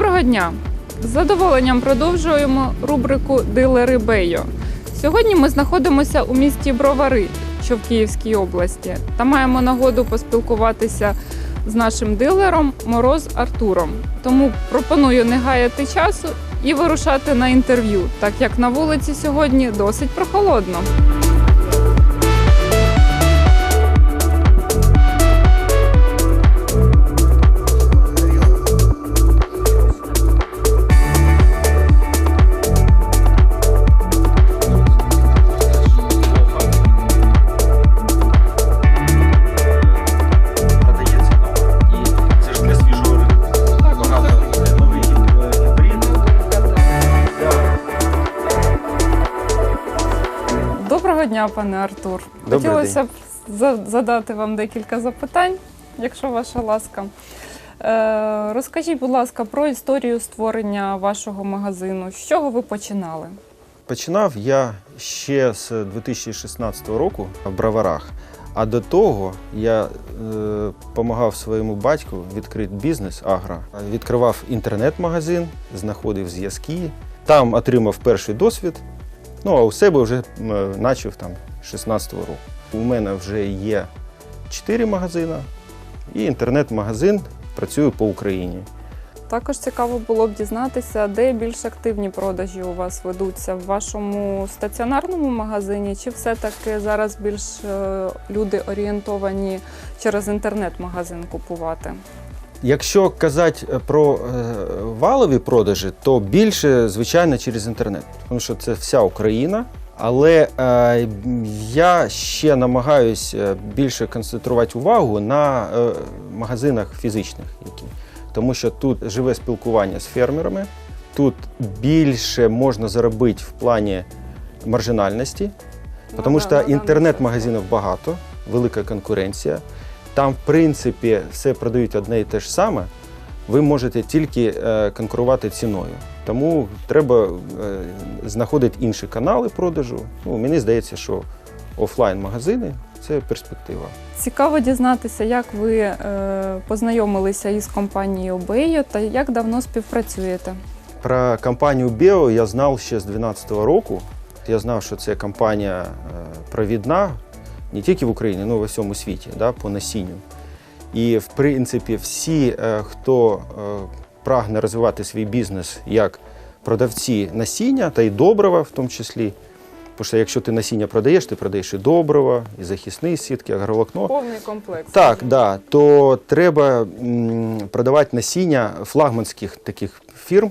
Доброго дня! З задоволенням продовжуємо рубрику Дилери Бейо. Сьогодні ми знаходимося у місті Бровари, що в Київській області, та маємо нагоду поспілкуватися з нашим дилером Мороз Артуром. Тому пропоную не гаяти часу і вирушати на інтерв'ю, так як на вулиці сьогодні досить прохолодно. Доброго дня, пане Артур. Добрий Хотілося б задати вам декілька запитань, якщо ваша ласка. Е, розкажіть, будь ласка, про історію створення вашого магазину. З чого ви починали? Починав я ще з 2016 року в Броварах. А до того я допомагав своєму батьку відкрити бізнес агро. Відкривав інтернет-магазин, знаходив зв'язки. Там отримав перший досвід. Ну а у себе вже почав там 16 року. У мене вже є 4 магазини, і інтернет-магазин працює по Україні. Також цікаво було б дізнатися, де більш активні продажі у вас ведуться в вашому стаціонарному магазині, чи все-таки зараз більш е, люди орієнтовані через інтернет-магазин купувати? Якщо казати е, про е, валові продажі, то більше, звичайно, через інтернет, тому що це вся Україна. Але е, я ще намагаюся більше концентрувати увагу на е, магазинах фізичних, які. тому що тут живе спілкування з фермерами, тут більше можна заробити в плані маржинальності, Ну тому що на інтернет-магазинів багато, велика конкуренція. Там, в принципі, все продають одне і те ж саме. Ви можете тільки е, конкурувати ціною. Тому треба е, знаходити інші канали продажу. Ну, мені здається, що офлайн-магазини це перспектива. Цікаво дізнатися, як ви е, познайомилися із компанією Бейо та як давно співпрацюєте. Про компанію Біо я знав ще з 2012 року. Я знав, що це компанія провідна не тільки в Україні, але й в усьому світі да, по насінню. І, в принципі, всі, е, хто е, прагне розвивати свій бізнес як продавці насіння та й добрива, в тому числі. Тому що якщо ти насіння продаєш, ти продаєш і добрива, і захисні сітки, агроволокно. Повний комплекс. Так, да, то треба продавати насіння флагманських таких фірм,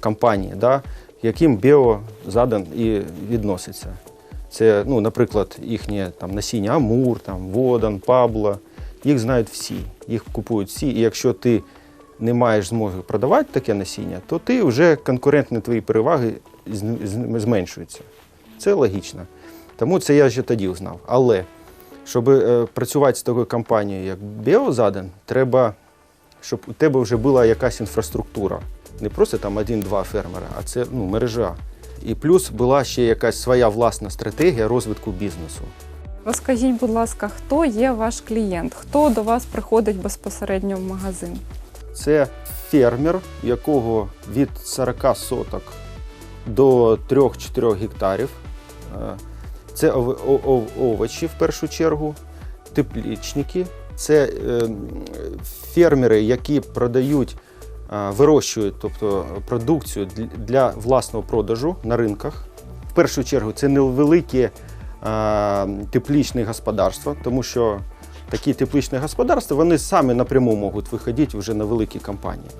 компаній, да, яким біо задан і відноситься. Це, ну, наприклад, їхнє там, насіння Амур, там, Водан, Пабло. Їх знають всі, їх купують всі. І якщо ти не маєш змоги продавати таке насіння, то ти вже конкурентні твої переваги зменшуються. Це логічно. Тому це я вже тоді узнав. Але щоб е, працювати з такою компанією, як Біозаден, треба, щоб у тебе вже була якась інфраструктура. Не просто там один-два фермера, а це ну, мережа. І плюс була ще якась своя власна стратегія розвитку бізнесу. Розкажіть, будь ласка, хто є ваш клієнт? Хто до вас приходить безпосередньо в магазин? Це фермер, якого від 40 соток до 3-4 гектарів. Е, Це овочі в першу чергу, теплічники. Це е, фермери, які продають, вирощують тобто, продукцію для- власного продажу на ринках. В першу чергу це невеликі е, теплічні господарства, тому що такі тепличні господарства вони самі напряму можуть виходити вже на великі компанії.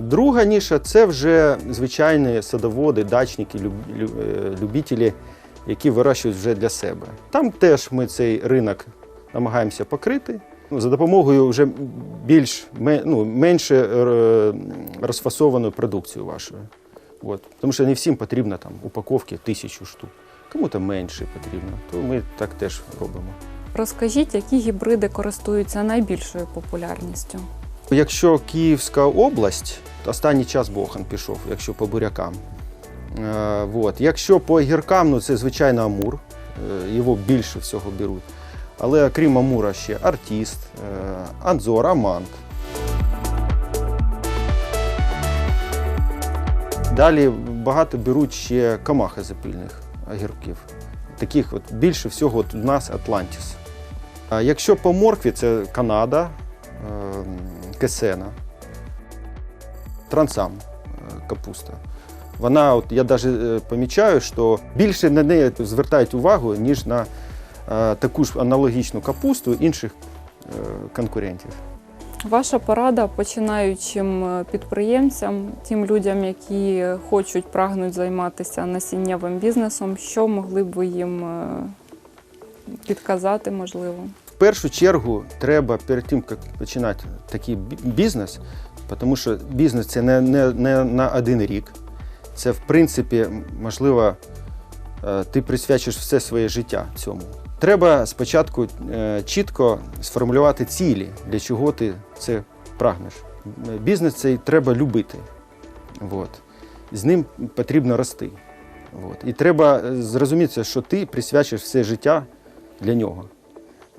Друга ніша це вже звичайні садоводи, дачники, е, любителі, які вирощують вже для себе. Там теж ми цей ринок намагаємося покрити за допомогою вже більш ну, менше е, розфасованої продукції вашої. От. Тому що не всім потрібно там упаковки тисячу штук. Кому-то менше потрібно, то ми так теж робимо. Розкажіть, які гібриди користуються найбільшою популярністю? Якщо Київська область, останній час Бохан пішов, якщо по бурякам. Е, вот. Якщо по огіркам, ну це звичайно Амур, е, його більше всього беруть. Але окрім Амура ще артіст, е, Анзор, Амант. Далі багато беруть ще камахозапильних огірків. Таких от більше всього от у нас Атлантіс. А якщо по моркві, це Канада, ем, Кесена, Трансам е, капуста. Вона, от я навіть помічаю, що більше на неї звертають увагу, ніж на е, таку ж аналогічну капусту інших е, конкурентів. Ваша порада починаючим е, підприємцям, тим людям, які хочуть прагнуть займатися насіннявим бізнесом, що могли б ви їм е, підказати, можливо? В першу чергу треба перед тим, як починати такий бізнес, тому що бізнес це не, не, не на один рік. Це, в принципі, можливо, е, ти присвячиш все своє життя цьому. Треба спочатку е, чітко сформулювати цілі, для чого ти це прагнеш. Бізнес цей треба любити. От. З ним потрібно рости. От. І треба е, зрозуміти, що ти присвячиш все життя для нього.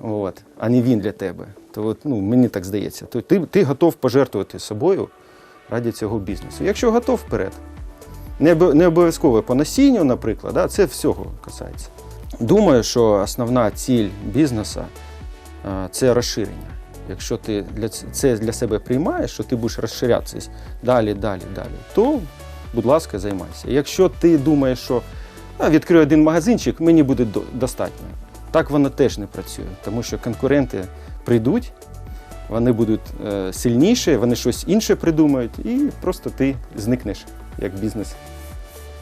От, а не він для тебе. То от, ну, мені так здається. То ти, ти готов пожертвувати собою ради цього бізнесу. Якщо готов вперед. Не обов'язково по насінню, наприклад, да, це всього касається. Думаю, що основна ціль бізнесу е, це розширення. Якщо ти для це для себе приймаєш, що ти будеш розширятися далі, далі, далі, то, будь ласка, займайся. Якщо ти думаєш, що відкрию один магазинчик, мені буде достатньо. Так воно теж не працює, тому що конкуренти прийдуть, вони будуть е, сильніші, вони щось інше придумають, і просто ти зникнеш як бізнес.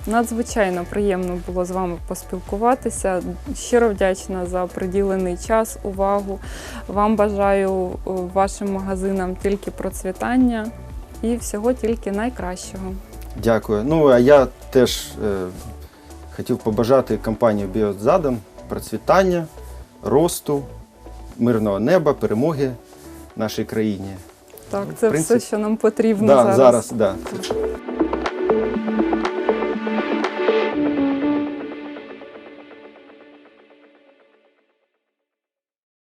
Надзвичайно приємно було з вами поспілкуватися. Щиро вдячна за приділений час, увагу. Вам бажаю е, вашим магазинам тільки процвітання і всього тільки найкращого. Дякую. Ну а я теж е, хотів побажати компанії Біозадам процвітання, росту, мирного неба, перемоги нашій країні. Так, Ну, це принципі, все, що нам потрібно Да, зараз. зараз да.